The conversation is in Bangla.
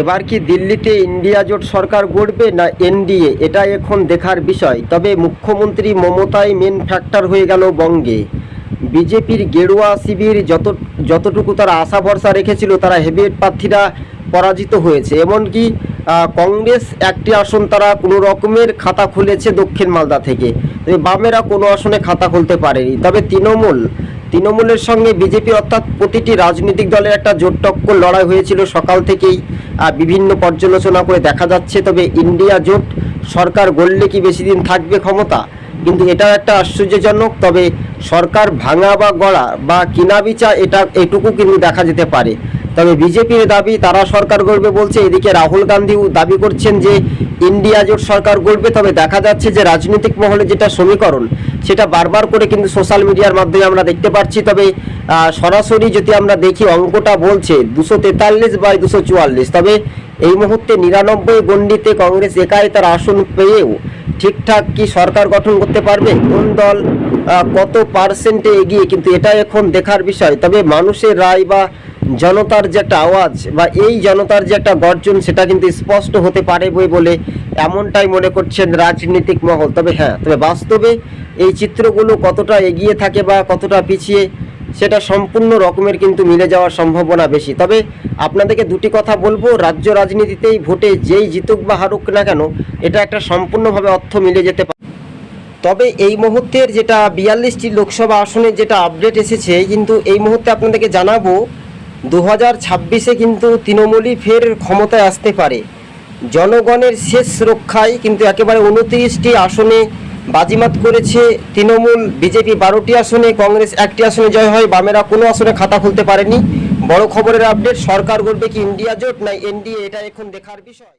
এবার কি দিল্লিতে ইন্ডিয়া জোট সরকার গড়বে না এনডিএ? এটা এখন দেখার বিষয়। তবে মুখ্যমন্ত্রী মমতাই মেন ফ্যাক্টর হয়ে গেল বঙ্গে। বিজেপির গেরুয়া শিবির যত, যতটুকু তারা আশা ভরসা রেখেছিল, তারা হেভিয়েট প্রার্থীরা পরাজিত হয়েছে। এমনকি কংগ্রেস একটি আসন তারা কোনো রকমের খাতা খুলেছে দক্ষিণ মালদা থেকে। তবে বামেরা কোনো আসনে খাতা খুলতে পারেনি। তবে তৃণমূল, তৃণমূলের সঙ্গে বিজেপি অর্থাৎ প্রতিটি রাজনৈতিক দলের একটা জোট টক্কর লড়াই হয়েছিল সকাল থেকেই। বিভিন্ন পর্যালোচনা করে দেখা যাচ্ছে, তবে ইন্ডিয়া জোট সরকার গড়লে কি বেশি দিন থাকবে ক্ষমতা? কিন্তু এটা একটা আশ্চর্যজনক, তবে সরকার ভাঙা বা গড়া বা কিনা বিচা এটা এটুকু কিন্তু দেখা যেতে পারে। তবে বিজেপির দাবি, তারা সরকার গড়বে বলছে, এদিকে রাহুল গান্ধীও দাবি করছেন যে ইন্ডিয়া জোট সরকার গড়বে, তবে দেখা যাচ্ছে যে রাজনৈতিক মহলে যেটা সমীকরণ, সেটা বারবার করে কিন্তু সোশ্যাল মিডিয়ার মাধ্যমে আমরা দেখতে পাচ্ছি। তবে সরাসরি যদি আমরা দেখি, অঙ্কটা বলছে দুশো তেতাল্লিশ বাই দুশো চুয়াল্লিশ। তবে এই মুহূর্তে নিরানব্বই গণ্ডিতে কংগ্রেস একাই তার আসন পেয়েও ঠিকঠাক কি সরকার গঠন করতে পারবে? কোন দল কত পার্সেন্টে এগিয়ে? কিন্তু এটা এখন দেখার বিষয়। তবে মানুষের রায় বা জনতার যে একটা আওয়াজ বা এই জনতার যে একটা গর্জন, সেটা কিন্তু স্পষ্ট হতে পারে বলে এমনটাই মনে করছেন রাজনীতিক মহল। তবে হ্যাঁ তবে বাস্তবে এই চিত্রগুলো কতটা এগিয়ে থাকে বা কতটা পিছিয়ে সেটা সম্পূর্ণ রকমের কিন্তু মিলে যাওয়ার সম্ভাবনা বেশি। তবে আপনাদেরকে দুটি কথা বলব, রাজ্য রাজনীতিতেই ভোটে যেই জিতুক বা হারুক না কেন, এটা একটা সম্পূর্ণভাবে অর্থ মিলে যেতে পারে। তবে এই মুহূর্তের যেটা বিয়াল্লিশটি লোকসভা আসনের যেটা আপডেট এসেছে কিন্তু এই মুহূর্তে আপনাদেরকে জানাব দু হাজার ছাব্বিশে কিন্তু তৃণমূলই ফের ক্ষমতায় আসতে পারে। জনগণের শেষ রক্ষায় কিন্তু একেবারে উনত্রিশটি আসনে বাজিমাত করেছে তৃণমূল, বিজেপি বারোটি আসনে, কংগ্রেস একটি আসনে জয় হয়, বামেরা কোনো আসনে খাতা খুলতে পারেনি। বড় খবরের আপডেট, সরকার গড়বে কি ইন্ডিয়া জোট, না এনডিএ? এটা এখন দেখার বিষয়।